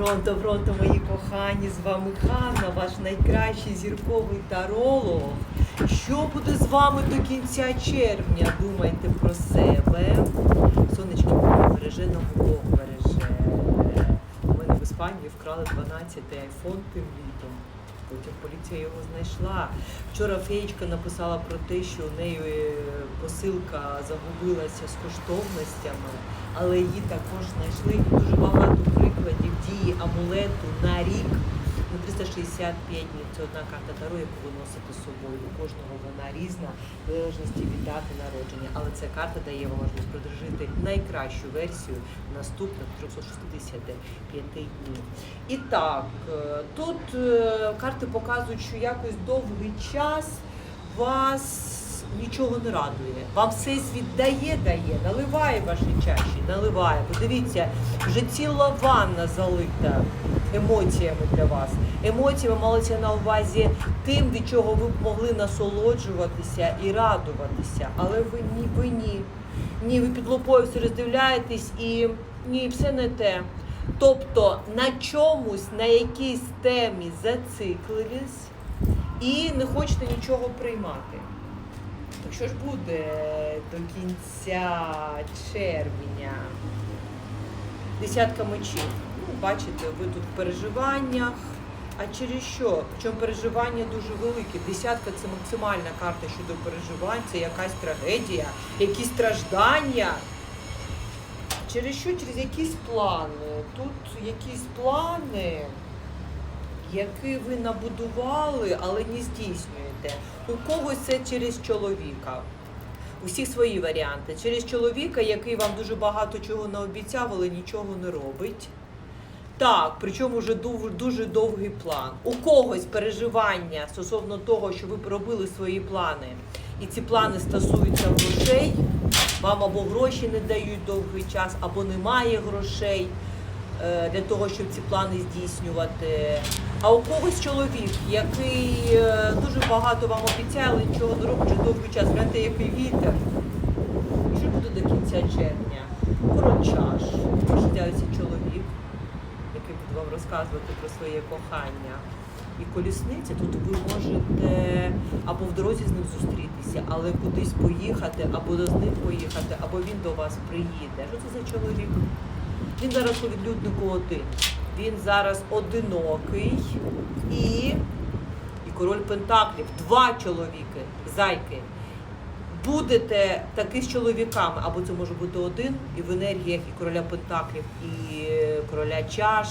Пронто, пронто, мої кохані, з вами Ханна, ваш найкращий зірковий таролог. Що буде з вами до кінця червня? Думайте про себе. Сонечки Бог береже нам Бог береже. У мене в Іспанії вкрали 12-й айфон тим літом. Потім поліція його знайшла. Вчора феєчка написала про те, що у неї е, посилка загубилася з коштовностями, але її також знайшли. Дуже багато дії амулету на рік. Ну, 365 днів це одна карта Таро, яку ви носите з собою. У кожного вона різна, в залежності від дати народження. Але ця карта дає вам можливість прожити найкращу версію наступних 365 днів. І так, е, тут е, карти показують, що якось довгий час вас нічого не радує. Вам все світ дає, дає, наливає ваші чаші, наливає. Подивіться, вже ціла ванна залита емоціями для вас. Емоціями малися на увазі тим, від чого ви б могли насолоджуватися і радуватися. Але ви ні, ви ні. Ні, ви під лупою все роздивляєтесь і ні, все не те. Тобто на чомусь, на якійсь темі зациклились і не хочете нічого приймати. Що ж буде до кінця червня? Десятка мечів. Ну, бачите, ви тут в переживаннях. А через що? Причому переживання дуже велике. Десятка це максимальна карта щодо переживань, це якась трагедія, якісь страждання. Через що? Через якісь плани. Тут якісь плани, які ви набудували, але не здійснюєте. У когось це через чоловіка. Усі свої варіанти. Через чоловіка, який вам дуже багато чого наобіцяв, але нічого не робить. Так, причому вже дуже довгий план. У когось переживання стосовно того, що ви робили свої плани, і ці плани стосуються грошей. Вам або гроші не дають довгий час, або немає грошей для того, щоб ці плани здійснювати. А у когось чоловік, який е, дуже багато вам обіцяє, але нічого не робить вже довгий час. Гляньте, який вітер. І що буде до кінця червня? Король чаш. Ваш чоловік, який буде вам розказувати про своє кохання. І колісниця, тут ви можете або в дорозі з ним зустрітися, але кудись поїхати, або з ним поїхати, або він до вас приїде. Що це за чоловік? Він зараз у відлюднику один. Він зараз одинокий і, і король Пентаклів. Два чоловіки, зайки. Будете таки з чоловіками, або це може бути один, і в енергіях і короля Пентаклів, і короля чаш.